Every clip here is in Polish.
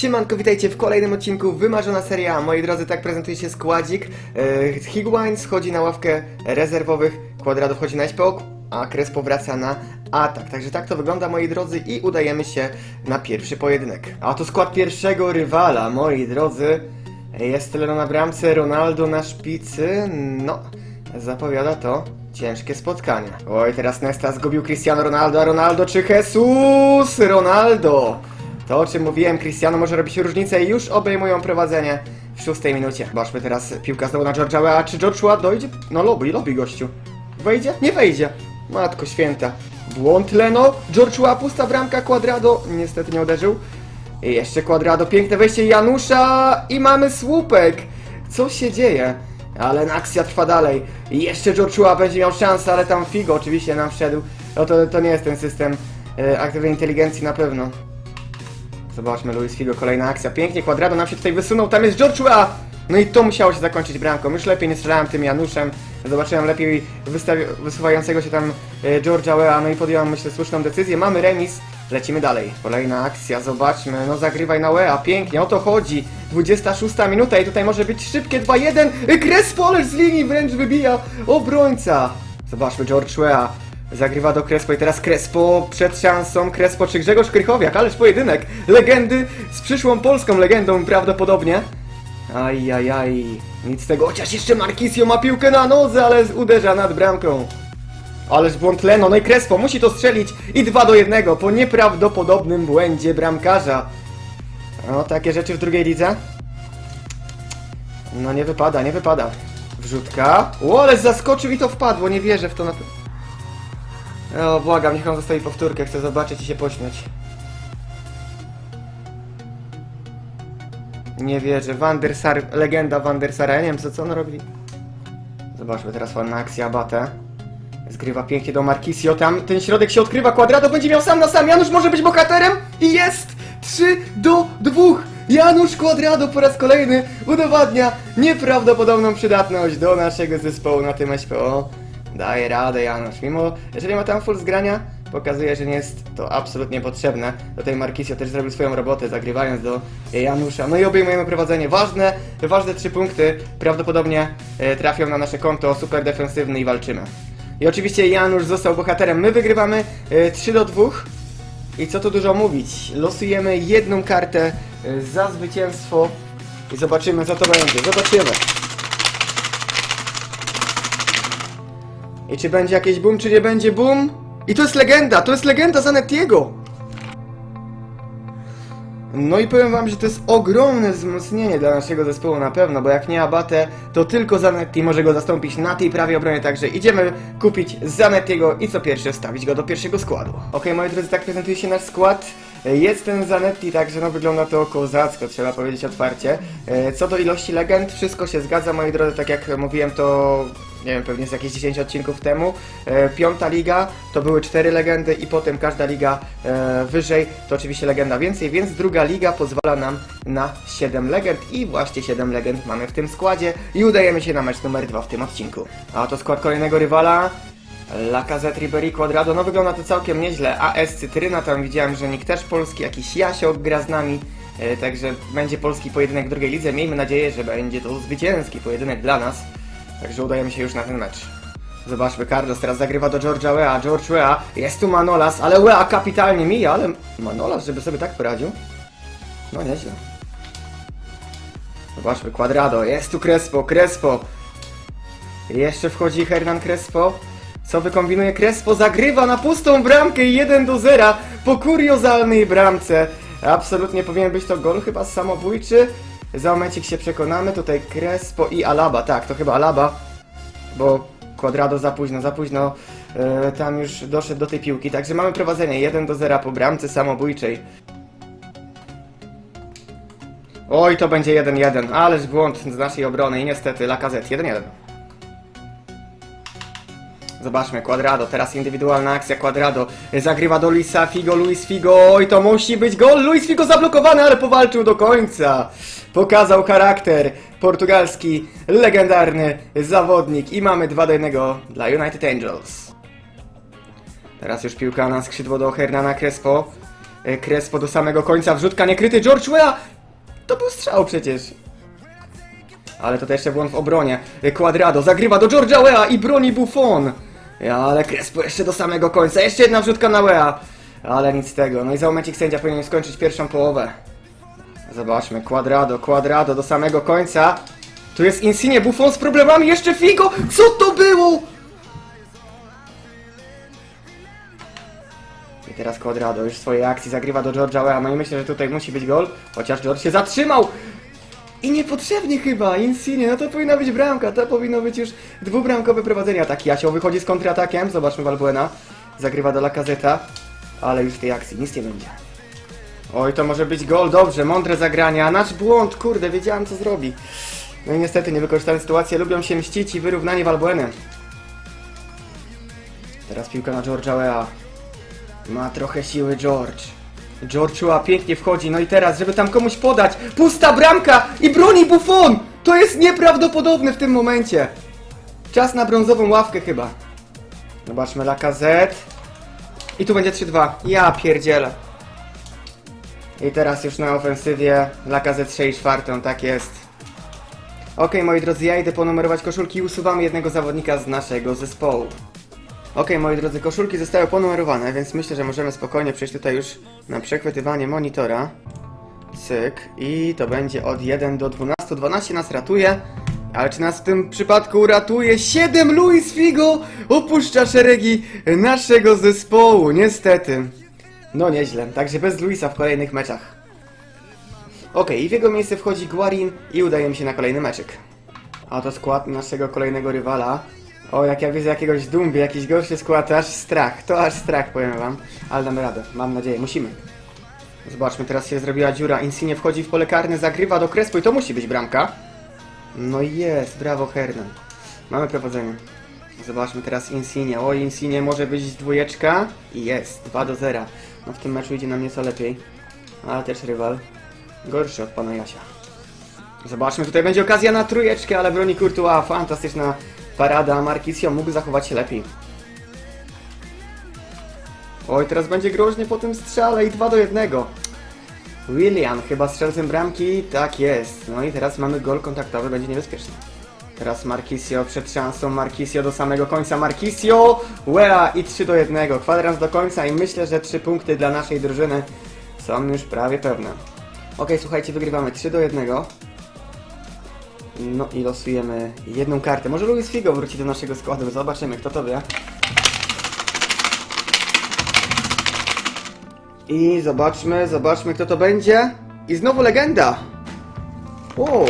Siemanko, witajcie w kolejnym odcinku Wymarzona Seria. Moi drodzy, tak prezentuje się składzik. E, Higuain schodzi na ławkę rezerwowych, Quadrado wchodzi na SPO, a Crespo wraca na atak. Także tak to wygląda, moi drodzy, i udajemy się na pierwszy pojedynek. A to skład pierwszego rywala, moi drodzy. Jest Leno na bramce, Ronaldo na szpicy. No, zapowiada to ciężkie spotkanie. Oj, teraz Nesta zgubił Cristiano Ronaldo, a Ronaldo czy Jesus? Ronaldo! To o czym mówiłem, Cristiano może robić różnicę i już obejmują prowadzenie w szóstej minucie. Zobaczmy teraz piłka znowu na George'a Weah. Czy Joshua dojdzie? No lobby, lobby gościu. Wejdzie? Nie wejdzie. Matko święta. Błąd Leno. George Weah, pusta bramka, Quadrado. Niestety nie uderzył. I jeszcze Quadrado, piękne wejście Janusza i mamy słupek. Co się dzieje? Ale akcja trwa dalej. I jeszcze Joshua będzie miał szansę, ale tam Figo oczywiście nam wszedł. No to, to nie jest ten system e, aktywnej inteligencji na pewno. Zobaczmy, Luis Figo, kolejna akcja. Pięknie, Quadrado nam się tutaj wysunął, tam jest Joshua! No i to musiało się zakończyć bramką. Już lepiej nie strzelałem tym Januszem. Zobaczyłem lepiej wysuwającego się tam e, George'a no i podjąłem, myślę, słuszną decyzję. Mamy remis, lecimy dalej. Kolejna akcja, zobaczmy. No zagrywaj na Wea, pięknie, o to chodzi. 26 minuta i tutaj może być szybkie 2-1. E, Crespo, ależ z linii wręcz wybija obrońca. Zobaczmy, George Weah. Zagrywa do Crespo i teraz Crespo przed szansą. Crespo czy Grzegorz Krychowiak, ależ pojedynek. Legendy z przyszłą polską legendą prawdopodobnie. Ajajaj, nic z tego, chociaż jeszcze Marquisio ma piłkę na nodze, ale uderza nad bramką. Ależ błąd Leno, no i Crespo musi to strzelić i 2 do 1 po nieprawdopodobnym błędzie bramkarza. No, takie rzeczy w drugiej lidze? No nie wypada, nie wypada. Wrzutka. O, ale zaskoczył i to wpadło, nie wierzę w to na pewno. O, błagam, niech on zostawi powtórkę, chcę zobaczyć i się pośmiać. Nie wierzę, Van legenda Van ja nie wiem co, co on robi. Zobaczmy teraz ładna akcja Abate. Zgrywa pięknie do Marquisio, tam ten środek się odkrywa, Quadrado będzie miał sam na sam, Janusz może być bohaterem i jest! 3 do 2! Janusz Quadrado po raz kolejny udowadnia nieprawdopodobną przydatność do naszego zespołu na tym SPO. Daje radę Janusz, mimo, jeżeli ma tam full zgrania, pokazuje, że nie jest to absolutnie potrzebne. Do tej Marquisio też zrobił swoją robotę, zagrywając do Janusza. No i obejmujemy prowadzenie. Ważne, ważne trzy punkty prawdopodobnie e, trafią na nasze konto, super defensywny i walczymy. I oczywiście Janusz został bohaterem. My wygrywamy e, 3 do 2. I co tu dużo mówić? Losujemy jedną kartę e, za zwycięstwo i zobaczymy co to będzie. Zobaczymy. I czy będzie jakiś boom, czy nie będzie boom? I to jest legenda, to jest legenda Zanettiego! No i powiem wam, że to jest ogromne wzmocnienie dla naszego zespołu na pewno, bo jak nie Abate, to tylko Zanetti może go zastąpić na tej prawej obronie, także idziemy kupić Zanettiego i co pierwsze wstawić go do pierwszego składu. Okej, moi drodzy, tak prezentuje się nasz skład. Jest ten Zanetti, także no wygląda to kozacko, trzeba powiedzieć otwarcie. E, Co do ilości legend, wszystko się zgadza, moi drodzy, tak jak mówiłem, to nie wiem, pewnie z jakieś 10 odcinków temu. E, piąta liga to były 4 legendy i potem każda liga e, wyżej to oczywiście legenda więcej, więc druga liga pozwala nam na 7 legend i właśnie 7 legend mamy w tym składzie i udajemy się na mecz numer 2 w tym odcinku. A to skład kolejnego rywala. Lacazette, Ribery, Quadrado, no wygląda to całkiem nieźle. AS Cytryna, tam widziałem, że nikt też polski, jakiś Jasiok gra z nami. E, Także będzie polski pojedynek w drugiej lidze. Miejmy nadzieję, że będzie to zwycięski pojedynek dla nas. Także udajemy się już na ten mecz. Zobaczmy, Carlos teraz zagrywa do George'a Wea. George Wea, jest tu Manolas, ale Wea kapitalnie mija, ale Manolas, żeby sobie tak poradził. No nieźle. Zobaczmy, Quadrado, jest tu Crespo, Crespo. Jeszcze wchodzi Hernan Crespo. Co wykombinuje Crespo? Zagrywa na pustą bramkę i 1 do 0 po kuriozalnej bramce. Absolutnie powinien być to gol chyba samobójczy. Za momencik się przekonamy. Tutaj Crespo i Alaba. Tak, to chyba Alaba. Bo Quadrado za późno, za późno e, tam już doszedł do tej piłki. Także mamy prowadzenie 1 do 0 po bramce samobójczej. Oj, to będzie 1-1. Ależ błąd z naszej obrony i niestety Lacazette 1-1. Zobaczmy, Quadrado, teraz indywidualna akcja Quadrado, zagrywa do Luisa Figo, Luis Figo, oj to musi być gol, Luis Figo zablokowany, ale powalczył do końca, pokazał charakter, portugalski, legendarny zawodnik i mamy 2 do 1 dla United Angels. Teraz już piłka na skrzydło do Hernana Crespo, e, Crespo do samego końca, wrzutka niekryty, George Weah! To był strzał przecież. Ale to też jeszcze błąd w obronie. E, Quadrado zagrywa do George'a Wea i broni Buffon. Ja, ale Crespo jeszcze do samego końca. Jeszcze jedna wrzutka na Wea. Ale nic z tego. No i za momencik sędzia powinien skończyć pierwszą połowę. Zobaczmy, Quadrado, Quadrado do samego końca. Tu jest Insigne, Buffon z problemami, jeszcze Figo! Co to było? I teraz Quadrado już w swojej akcji zagrywa do George'a Weah. No i myślę, że tutaj musi być gol, chociaż George się zatrzymał. I niepotrzebnie chyba, Insigne, no to powinna być bramka, to powinno być już dwubramkowe prowadzenie ataki. Jasio wychodzi z kontratakiem, zobaczmy Valbuena, zagrywa do Lacazeta, ale już w tej akcji nic nie będzie. Oj, to może być gol, dobrze, mądre zagrania, nasz błąd, kurde, wiedziałem co zrobi. No i niestety niewykorzystane sytuacje lubią się mścić i wyrównanie Valbuenem. Teraz piłka na George'a Weah. Ma trochę siły George. George Weah pięknie wchodzi, no i teraz, żeby tam komuś podać, pusta bramka i broni Buffon! To jest nieprawdopodobne w tym momencie. Czas na brązową ławkę chyba. Zobaczmy Lacazette. I tu będzie 3-2. Ja pierdzielę. I teraz już na ofensywie Lacazette 6 czwartą, tak jest. Okej, moi drodzy, ja idę ponumerować koszulki i usuwamy jednego zawodnika z naszego zespołu. Okej, moi drodzy, koszulki zostały ponumerowane, więc myślę, że możemy spokojnie przejść tutaj już na przechwytywanie monitora. Cyk. I to będzie od 1 do 12. 12 nas ratuje. Ale czy nas w tym przypadku uratuje? 7 Luis Figo opuszcza szeregi naszego zespołu, niestety. No nieźle, także bez Luisa w kolejnych meczach. Okej, i w jego miejsce wchodzi Guarin i udajemy się na kolejny meczek. A to skład naszego kolejnego rywala. O, jak ja widzę jakiegoś Dumbie, jakiś gorszy skład, to aż strach, to aż strach, powiem wam. Ale damy radę, mam nadzieję, musimy. Zobaczmy, teraz się zrobiła dziura, Insigne wchodzi w pole karne, zagrywa do Crespo i to musi być bramka. No jest, brawo Hernan. Mamy prowadzenie. Zobaczmy teraz Insigne. O, Insigne może być dwójeczka i jest, 2 do 0. No w tym meczu idzie nam nieco lepiej. Ale też rywal. Gorszy od pana Jasia. Zobaczmy, tutaj będzie okazja na trójeczkę, ale broni Courtois. Fantastyczna parada. Marquisio mógł zachować się lepiej. Oj, teraz będzie groźnie po tym strzale i 2 do 1. William, chyba strzelcem bramki. Tak jest. No i teraz mamy gol kontaktowy, będzie niebezpieczny. Teraz Marquisio przed szansą, Marquisio do samego końca, Marquisio, Wea i 3 do 1, kwadrans do końca i myślę, że 3 punkty dla naszej drużyny są już prawie pewne. Okej, słuchajcie, wygrywamy 3 do 1. No i losujemy jedną kartę. Może Luis Figo wróci do naszego składu, zobaczymy kto to wie. I zobaczmy, zobaczmy kto to będzie. I znowu legenda. O,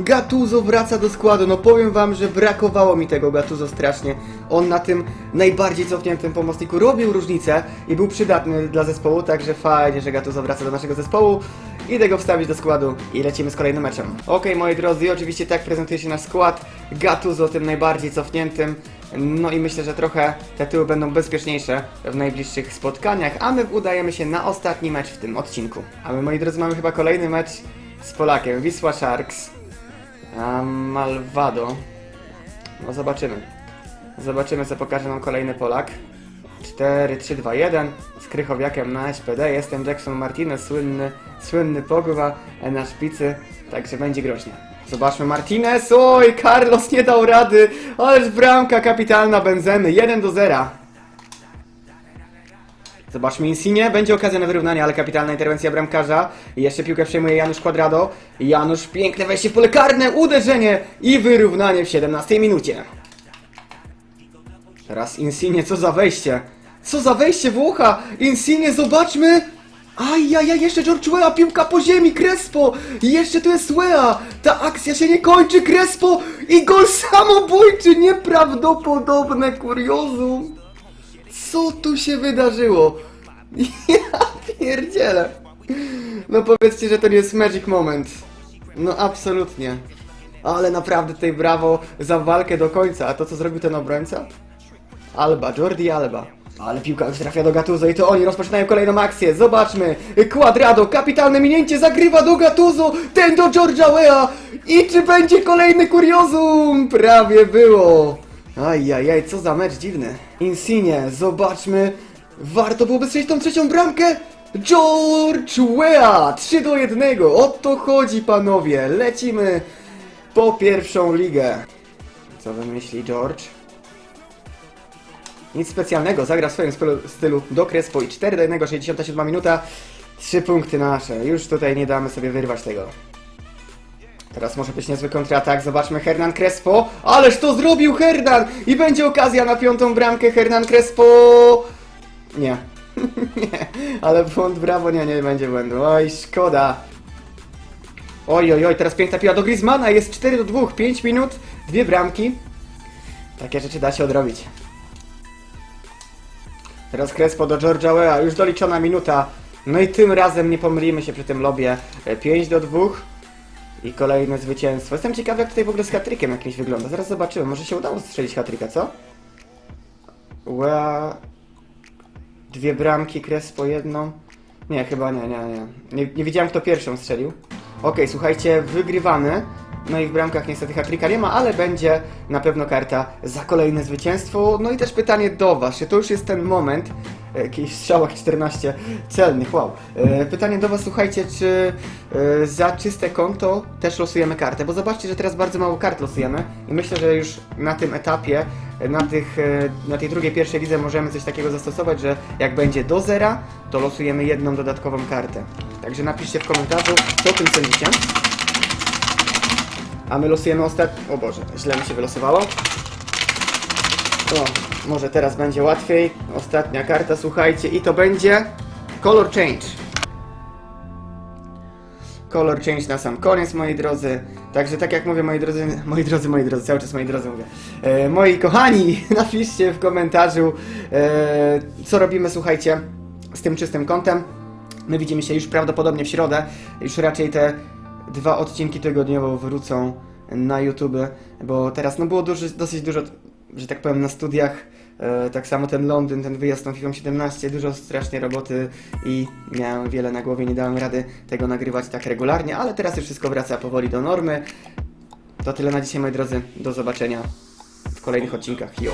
Gattuso wraca do składu. No powiem wam, że brakowało mi tego Gattuso strasznie. On na tym najbardziej cofniętym pomocniku robił różnicę i był przydatny dla zespołu, także fajnie, że Gattuso wraca do naszego zespołu. Idę go wstawić do składu i lecimy z kolejnym meczem. Okej, moi drodzy, oczywiście tak prezentuje się nasz skład. Gattuso tym najbardziej cofniętym. No i myślę, że trochę te tyły będą bezpieczniejsze w najbliższych spotkaniach, a my udajemy się na ostatni mecz w tym odcinku. A my, moi drodzy, mamy chyba kolejny mecz z Polakiem. Wisła Sharks. Malvado. No zobaczymy. Zobaczymy co pokaże nam kolejny Polak. 4, 3, 2, 1 z Krychowiakiem na SPD. Jestem Jackson Martinez, słynny, słynny Pogba na szpicy, także będzie groźnie. Zobaczmy Martinez. Oj, Carlos nie dał rady, ależ bramka kapitalna Benzemy. 1 do 0. Zobaczmy Insigne, będzie okazja na wyrównanie, ale kapitalna interwencja bramkarza. Jeszcze piłkę przejmuje Janusz Quadrado. Janusz, piękne wejście w pole karne, uderzenie i wyrównanie w 17 minucie. Teraz Insigne, co za wejście? Co za wejście Włocha! Insigne, zobaczmy! Ajajaj, jeszcze George piłka po ziemi, Crespo! Jeszcze tu jest Weah! Ta akcja się nie kończy, Crespo! I gol samobójczy, nieprawdopodobne kuriozum! Co tu się wydarzyło? Ja pierdzielę. No powiedzcie, że to nie jest magic moment. No absolutnie. Ale naprawdę tutaj brawo za walkę do końca. A to co zrobił ten obrońca? Alba, Jordi Alba. Ale piłka już trafia do Gattuso i to oni rozpoczynają kolejną akcję. Zobaczmy. Quadrado, kapitalne minięcie, zagrywa do Gattuso, ten do George'a Weah. I czy będzie kolejny kuriozum? Prawie było. Ajajaj, co za mecz dziwny. Insigne, zobaczmy. Warto byłoby strzelić tą trzecią bramkę? George Weah! 3 do 1. O to chodzi, panowie. Lecimy po pierwszą ligę. Co wymyśli George? Nic specjalnego, zagra w swoim stylu- do Crespo i 4 do 1, 67 minuta. 3 punkty nasze. Już tutaj nie damy sobie wyrwać tego. Teraz może być niezły kontratak. Zobaczmy Hernan Crespo. Ależ to zrobił Hernan! I będzie okazja na piątą bramkę. Hernan Crespo. Nie. nie. Ale błąd, brawo, nie, nie będzie błędu. Oj, szkoda. Oj, oj, oj, teraz piękna piła do Griezmana. Jest 4 do 2, 5 minut, dwie bramki. Takie rzeczy da się odrobić. Teraz Crespo do George'a Weah. Już doliczona minuta. No i tym razem nie pomylimy się przy tym lobie. 5 do 2. I kolejne zwycięstwo. Jestem ciekawy, jak tutaj w ogóle z hatrykiem jakimś wygląda. Zaraz zobaczymy. Może się udało strzelić hatryka, co? Ła... Dwie bramki, Crespo jedną. Nie, chyba nie, nie, nie. Nie, nie widziałem, kto pierwszą strzelił. Okej, słuchajcie, wygrywany. No i w bramkach niestety hatryka nie ma, ale będzie na pewno karta za kolejne zwycięstwo. No i też pytanie do Was, czy to już jest ten moment, e, jakiś strzałach 14 celnych, wow. E, Pytanie do Was, słuchajcie, czy e, za czyste konto też losujemy kartę? Bo zobaczcie, że teraz bardzo mało kart losujemy i myślę, że już na tym etapie, na, tych, na tej drugiej, pierwszej lidze możemy coś takiego zastosować, że jak będzie do zera, to losujemy jedną dodatkową kartę. Także napiszcie w komentarzu, co o tym sądzicie. A my losujemy ostatni... O Boże, źle mi się wylosowało. O, może teraz będzie łatwiej. Ostatnia karta, słuchajcie, i to będzie... Color Change. Color Change na sam koniec, moi drodzy. Także tak jak mówię, moi drodzy, moi drodzy, moi drodzy, cały czas moi drodzy mówię. E, moi kochani, napiszcie w komentarzu, e, co robimy, słuchajcie, z tym czystym kątem. My widzimy się już prawdopodobnie w środę. Już raczej te dwa odcinki tygodniowo wrócą na YouTube, bo teraz no było duży, dosyć dużo, że tak powiem, na studiach. E, tak samo ten Londyn, ten wyjazd tą FIFA 17, dużo strasznie roboty i miałem wiele na głowie, nie dałem rady tego nagrywać tak regularnie, ale teraz już wszystko wraca powoli do normy. To tyle na dzisiaj, moi drodzy. Do zobaczenia w kolejnych odcinkach. Yo!